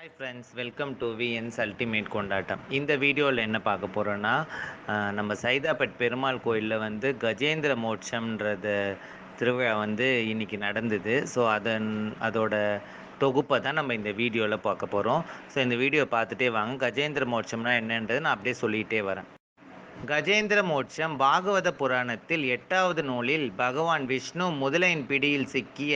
Hi friends welcome to VNS ultimate கொண்டாட்டம் இந்த வீடியோவில் என்ன பார்க்க போகிறோன்னா நம்ம சைதாப்பேட் பெருமாள் கோயிலில் வந்து கஜேந்திர மோட்சம்ன்றது திருவிழா வந்து இன்னைக்கு நடந்தது. ஸோ அதன் அதோட தொகுப்பை தான் நம்ம இந்த வீடியோவில் பார்க்க போகிறோம் ஸோ இந்த வீடியோ பார்த்துட்டே வாங்க. கஜேந்திர மோட்சம்னா என்னன்றது நான் அப்படியே சொல்லிகிட்டே வரேன். கஜேந்திர மோட்சம் பாகவத புராணத்தில் எட்டாவது நூலில் பகவான் விஷ்ணு முதலையின் பிடியில் சிக்கிய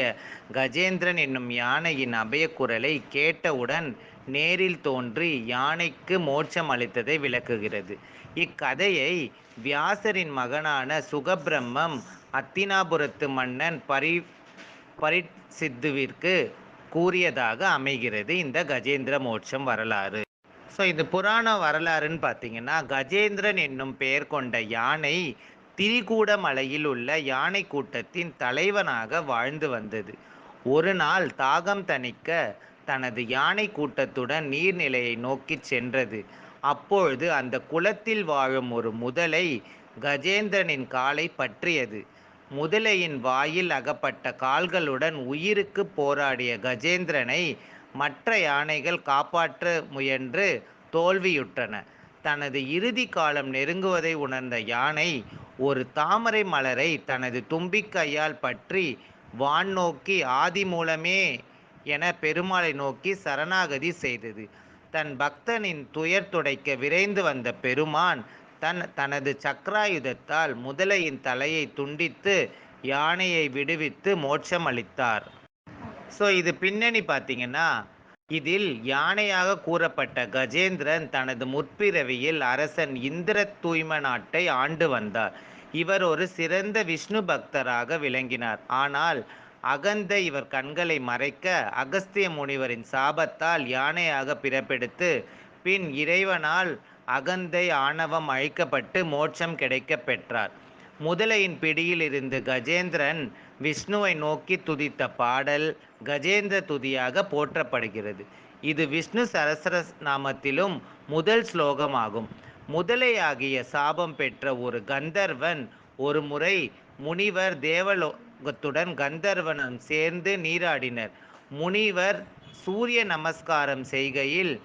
கஜேந்திரன் என்னும் யானையின் அபயக்குரலை கேட்டவுடன் நேரில் தோன்றி யானைக்கு மோட்சம் அளித்ததை விளக்குகிறது. இக்கதையை வியாசரின் மகனான சுகபிரம்மம் அத்தினாபுரத்து மன்னன் பரி பரிசித்துவிற்கு கூறியதாக அமைகிறது இந்த கஜேந்திர மோட்சம் வரலாறு. ஸோ இது புராண வரலாறுன்னு பார்த்தீங்கன்னா கஜேந்திரன் என்னும் பெயர் கொண்ட யானை திரிகூட மலையில் உள்ள யானை கூட்டத்தின் தலைவனாக வாழ்ந்து வந்தது. ஒரு நாள் தாகம் தணிக்க தனது யானை கூட்டத்துடன் நீர்நிலையை நோக்கி சென்றது. அப்பொழுது அந்த குளத்தில் வாழும் ஒரு முதலை கஜேந்திரனின் காலை பற்றியது. முதலையின் வாயில் அகப்பட்ட கால்களுடன் உயிருக்கு போராடிய கஜேந்திரனை மற்ற யானைகள் காப்பாற்ற முயன்று தோல்வியுற்றன. தனது இறுதி காலம் நெருங்குவதை உணர்ந்த யானை ஒரு தாமரை மலரை தனது தும்பிக்கையால் பற்றி வான் நோக்கி ஆதி மூலமே என பெருமாளை நோக்கி சரணாகதி செய்தது. தன் பக்தனின் துயர் துடைக்க விரைந்து வந்த பெருமான் தன் தனது சக்கராயுதத்தால் முதலையின் தலையை துண்டித்து யானையை விடுவித்து மோட்சம் அளித்தார் ஸோ இது பின்னணி பார்த்தீங்கன்னா இதில் யானையாக கூறப்பட்ட கஜேந்திரன் தனது முற்பிறவியில் அரசன் இந்திர தூய்ம நாட்டை ஆண்டு வந்தார். இவர் ஒரு சிறந்த விஷ்ணு பக்தராக விளங்கினார். ஆனால் அகந்த இவர் கண்களை மறைக்க அகஸ்திய முனிவரின் சாபத்தால் யானையாக பிறப்பெடுத்து பின் இறைவனால் அகந்தை ஆணவம் அழிக்கப்பட்டு மோட்சம் கிடைக்க பெற்றார். முதலையின் பிடியில் இருந்து கஜேந்திரன் விஷ்ணுவை நோக்கி துதித்த பாடல் கஜேந்திர துதியாக போற்றப்படுகிறது. இது விஷ்ணு சரஸ்ர நாமத்திலும் முதல் ஸ்லோகமாகும். முதலையாகிய சாபம் பெற்ற ஒரு கந்தர்வன் ஒரு முறை முனிவர் தேவலோகத்துடன் கந்தர்வனும் சேர்ந்து நீராடினர். முனிவர் சூரிய நமஸ்காரம் செய்கையில்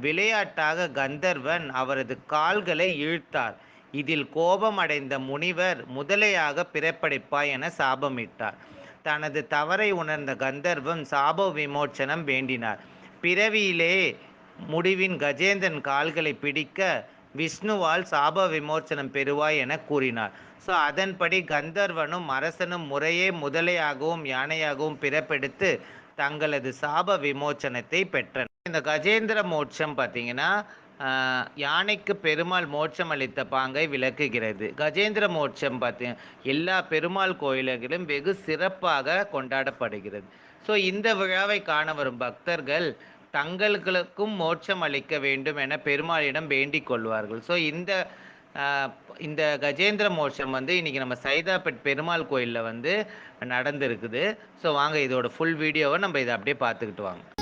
விளையாட்டாக கந்தர்வன் அவரது கால்களை இழுத்தார். இதில் கோபமடைந்த முனிவர் முதலையாக பிறப்படைப்பாய் என சாபமிட்டார். தனது தவறை உணர்ந்த கந்தர்வம் சாப விமோச்சனம் வேண்டினார். பிறவியிலே முடிவின் கஜேந்திரன் கால்களை பிடிக்க விஷ்ணுவால் சாப விமோச்சனம் பெறுவாய் என கூறினார். ஸோ அதன்படி கந்தர்வனும் அரசனும் முறையே முதலையாகவும் யானையாகவும் பிறப்பெடுத்து தங்களது சாப விமோச்சனத்தை பெற்றனர். இந்த கஜேந்திர மோட்சம் பார்த்தீங்கன்னா யானைக்கு பெருமாள் மோட்சம் அளித்த பாங்கை விளக்குகிறது. கஜேந்திர மோட்சம் பார்த்தீங்க எல்லா பெருமாள் கோயில்களிலும் வெகு சிறப்பாக கொண்டாடப்படுகிறது. ஸோ இந்த விழாவை காண வரும் பக்தர்கள் தங்களுக்கும் மோட்சம் அளிக்க வேண்டும் என பெருமாளிடம் வேண்டிக் கொள்வார்கள். ஸோ இந்த இந்த கஜேந்திர மோட்சம் வந்து இன்றைக்கி நம்ம சைதாப்பேட் பெருமாள் கோயிலில் வந்து நடந்திருக்குது. ஸோ வாங்க இதோட ஃபுல் வீடியோவை நம்ம இதை அப்படியே பார்த்துக்கிட்டு வாங்க.